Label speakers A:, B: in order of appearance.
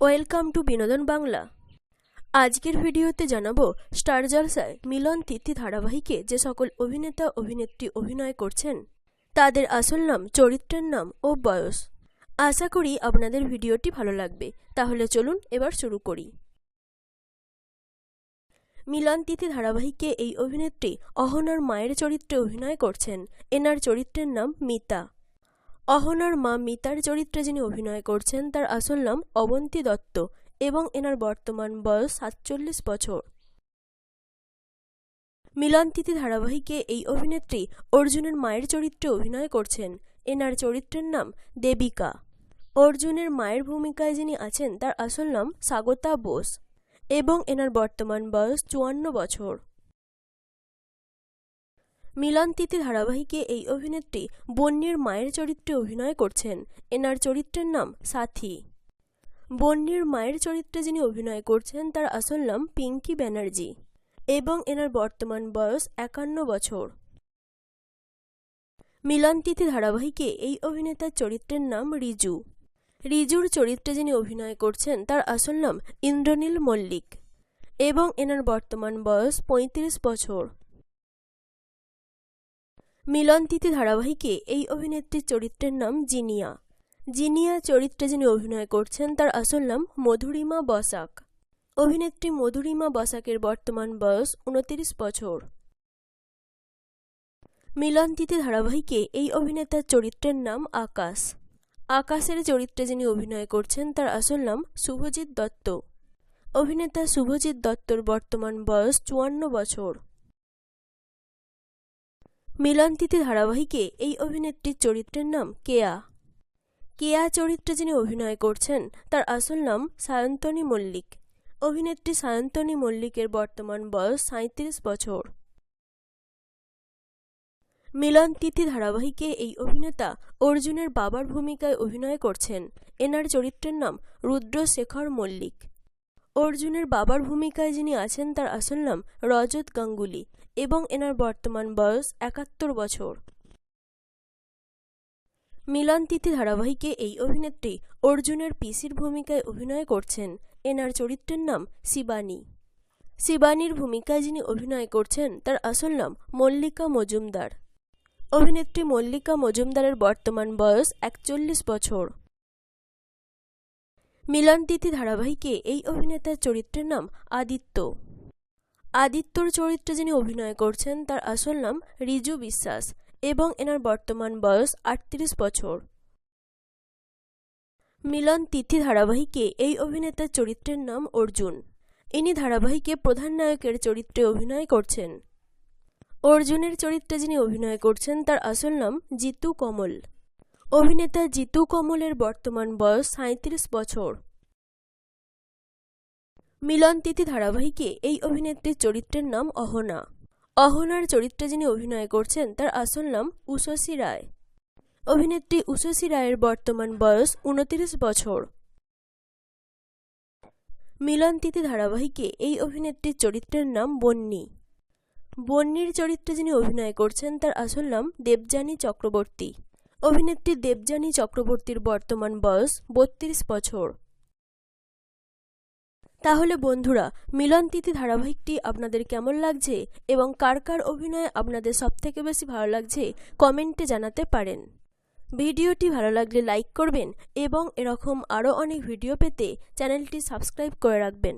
A: Welcome to বিনোদন বাংলা। আজকের ভিডিওতে জানাব স্টার জলসায় মিলন তিথি ধারাবাহিকে যে সকল অভিনেতা, অভিনেত্রী অভিনয় করছেন, তাদের আসল নাম, চরিত্রের নাম ও বয়স। আশা করি আপনাদের ভিডিওটি ভালো লাগবে। তাহলে চলুন এবার শুরু করি। মিলন তিথি ধারাবাহিকে এই অভিনেত্রী অহনার মায়ের চরিত্রে অভিনয় করছেন। এনার চরিত্রের নাম মিতা। অহনার মা মিতার চরিত্রে যিনি অভিনয় করছেন, তার আসল নাম অবন্তী দত্ত এবং এনার বর্তমান বয়স সাতচল্লিশ বছর। মিলন তিথি ধারাবাহিকে এই অভিনেত্রী অর্জুনের মায়ের চরিত্রে অভিনয় করছেন। এনার চরিত্রের নাম দেবিকা। অর্জুনের মায়ের ভূমিকায় যিনি আছেন, তার আসল নাম স্বাগতা বোস এবং এনার বর্তমান বয়স চুয়ান্ন বছর। মিলন তিথি ধারাবাহিকে এই অভিনেত্রী বন্যের মায়ের চরিত্রে অভিনয় করছেন। এনার চরিত্রের নাম সাথী। বন্যের মায়ের চরিত্রে যিনি অভিনয় করছেন, তার আসল নাম পিঙ্কি ব্যানার্জি এবং এনার বর্তমান বয়স একান্ন বছর। মিলন তিথি ধারাবাহিকে এই অভিনেতার চরিত্রের নাম রিজু। রিজুর চরিত্রে যিনি অভিনয় করছেন, তার আসল নাম ইন্দ্রনীল মল্লিক এবং এনার বর্তমান বয়স পঁয়ত্রিশ বছর। মিলন তিথি ধারাবাহিকে এই অভিনেত্রীর চরিত্রের নাম জিনিয়া। জিনিয়া চরিত্রে যিনি অভিনয় করছেন, তার আসল নাম মধুরিমা বসাক। অভিনেত্রী মধুরিমা বসাকের বর্তমান বয়স উনত্রিশ বছর। মিলন তিথি ধারাবাহিকে এই অভিনেতার চরিত্রের নাম আকাশ। আকাশের চরিত্রে যিনি অভিনয় করছেন, তার আসল নাম শুভজিৎ দত্ত। অভিনেতা শুভজিৎ দত্তর বর্তমান বয়স চুয়ান্ন বছর। মিলন তিথি ধারাবাহিকে এই অভিনেত্রীর চরিত্রের নাম কেয়া। কেয়া চরিত্রে যিনি অভিনয় করছেন, তার আসল নাম সায়ন্তনী মল্লিক। অভিনেত্রী সায়ন্তনী মল্লিকের বর্তমান বয়স সাঁত্রিশ বছর। মিলন তিথি ধারাবাহিকে এই অভিনেতা অর্জুনের বাবার ভূমিকায় অভিনয় করছেন। এনার চরিত্রের নাম রুদ্রশেখর মল্লিক। অর্জুনের বাবার ভূমিকায় যিনি আছেন, তার আসল নাম রজত গাঙ্গুলি। এবং এনার বর্তমান বয়স একাত্তর বছর। মিলন তিথি ধারাবাহিকে এই অভিনেত্রী অর্জুনের পিসির ভূমিকায় অভিনয় করছেন। এনার চরিত্রের নাম শিবানী। শিবানীর ভূমিকায় যিনি অভিনয় করছেন, তার আসল নাম মল্লিকা মজুমদার। অভিনেত্রী মল্লিকা মজুমদারের বর্তমান বয়স একচল্লিশ বছর। মিলন তিথি ধারাবাহিকে এই অভিনেতার চরিত্রের নাম আদিত্য। আদিত্যর চরিত্রে যিনি অভিনয় করছেন, তার আসল নাম রিজু বিশ্বাস এবং এনার বর্তমান বয়স আটত্রিশ বছর। মিলন তিথি ধারাবাহিকে এই অভিনেতার চরিত্রের নাম অর্জুন। ইনি ধারাবাহিকে প্রধান নায়কের চরিত্রে অভিনয় করছেন। অর্জুনের চরিত্রে যিনি অভিনয় করছেন, তার আসল নাম জিতু কমল। অভিনেতা জিতু কমলের বর্তমান বয়স সাঁত্রিশ বছর। মিলন তিথি ধারাবাহিকে এই অভিনেত্রীর চরিত্রের নাম অহনা। অহনার চরিত্রে যিনি অভিনয় করছেন, তার আসল নাম উষসী রায়। অভিনেত্রী উষসী রায়ের বর্তমান বয়স উনত্রিশ বছর। মিলন তিথি ধারাবাহিকে এই অভিনেত্রীর চরিত্রের নাম বন্যী বন্নির চরিত্রে যিনি অভিনয় করছেন, তার আসল নাম দেবযানী চক্রবর্তী। অভিনেত্রী দেবযানী চক্রবর্তীর বর্তমান বয়স বত্রিশ বছর। তাহলে বন্ধুরা মিলন তিথি ধারাবাহিকটি আপনাদের কেমন লাগছে এবং কার কার অভিনয় আপনাদের সবথেকে বেশি ভালো লাগছে কমেন্টে জানাতে পারেন। ভিডিওটি ভালো লাগলে লাইক করবেন এবং এরকম আরও অনেক ভিডিও পেতে চ্যানেলটি সাবস্ক্রাইব করে রাখবেন।